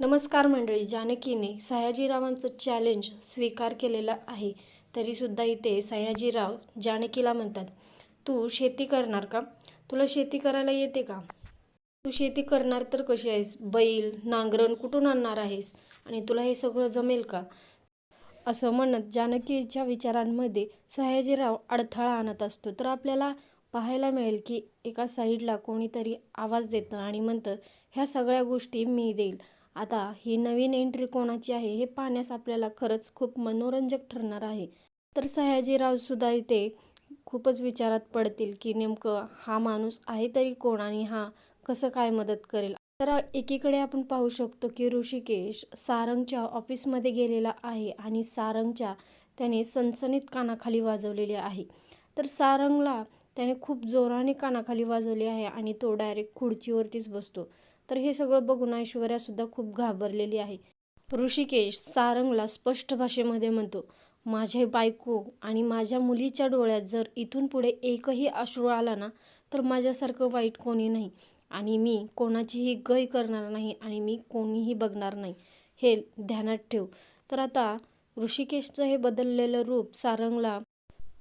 नमस्कार मंडळी जानकीने सयाजीरावांचं चॅलेंज स्वीकार केलेलं आहे. तरीसुद्धा इथे सयाजीराव जानकीला म्हणतात तू शेती करणार का? तुला शेती करायला येते का? तू शेती करणार तर कशी आहेस? बैल नांगरण कुठून आणणार आहेस? आणि तुला हे सगळं जमेल का? असं म्हणत जानकीच्या विचारांमध्ये सयाजीराव अडथळा आणत असतो. तर आपल्याला पाहायला मिळेल की एका साईडला कोणीतरी आवाज देतं आणि म्हणतं ह्या सगळ्या गोष्टी मी देईल. आता ही नवीन एंट्री कोणाची आहे हे पाहण्यास आपल्याला खरंच खूप मनोरंजक ठरणार आहे. तर सयाजीराव सुद्धा इथे खूपच विचारात पडतील की नेमकं हा माणूस आहे तरी कोण आणि हा कसं काय मदत करेल. तर एकीकडे आपण पाहू शकतो की ऋषिकेश सारंगच्या ऑफिसमध्ये गेलेला आहे आणि सारंगच्या त्याने सनसनीत कानाखाली वाजवलेली आहे. तर सारंगला त्याने खूप जोराने कानाखाली वाजवली आहे आणि तो डायरेक्ट खुर्चीवरतीच बसतो. तर हे सगळं बघून ऐश्वर्यासुद्धा खूप घाबरलेली आहे. ऋषिकेश सारंगला स्पष्ट भाषेमध्ये म्हणतो माझे बायको आणि माझ्या मुलीच्या डोळ्यात जर इथून पुढे एकही अश्रू आला ना तर माझ्यासारखं वाईट कोणी नाही. आणि मी कोणाचीही गय करणार नाही आणि मी कोणीही बघणार नाही. हे ध्यानात ठेव. तर आता ऋषिकेशचं हे बदललेलं रूप सारंगला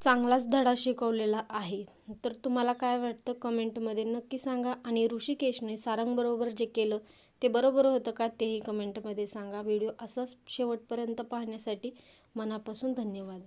चांगलाच धडा शिकवलेला आहे. तर तुम्हाला काय वाटतं कमेंटमध्ये नक्की सांगा आणि ऋषिकेशने सारंगबरोबर जे केलं ते बरोबर होतं का तेही कमेंटमध्ये सांगा. व्हिडिओ असाच शेवटपर्यंत पाहण्यासाठी मनापासून धन्यवाद.